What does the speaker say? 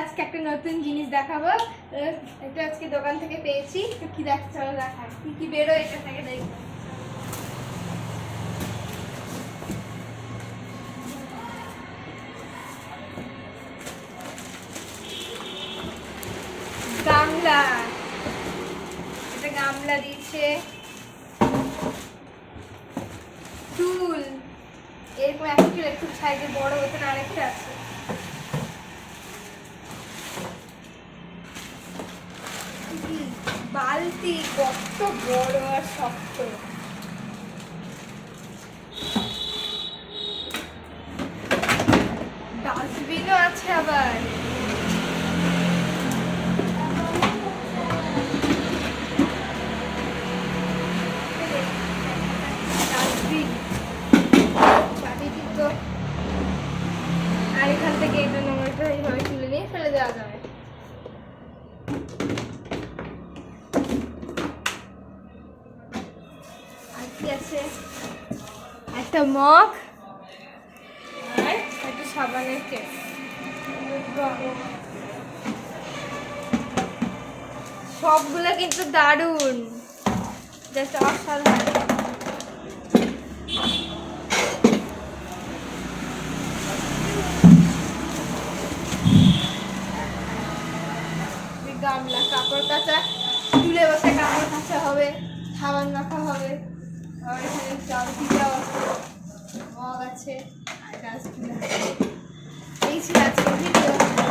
আজকে একটা নতুন জিনিস দেখাবো। এটা আজকে দোকান থেকে পেয়েছি। তো কি দেখ, চলো দেখা। কি কি বেরো এটা থেকে দেখব এটা গামলা দিচ্ছে চুল। এরকম একটা চুল একটু সাইজে বড় হতো আরেকটা আছে। বালতি কত বড় আর শক্ত। ডাস্টবিনও আছে আবার। আর এখান থেকে এটা নোংরাটা এইভাবে তুলে নিয়ে ফেলে দেওয়া যাবে। একটা মগ একটা সাবানের কেস। সবগুলো কিন্তু দারুণ। জাস্ট অসাধারণ। গামলা, কাপড় কাচা, চুলে বসে কাপড় কাচা হবে, সাবান মাখা হবে। আর এখানে চাল ভিজাও মগ আছে আর গাছগুলো এই ছিল আজকে ভিডিও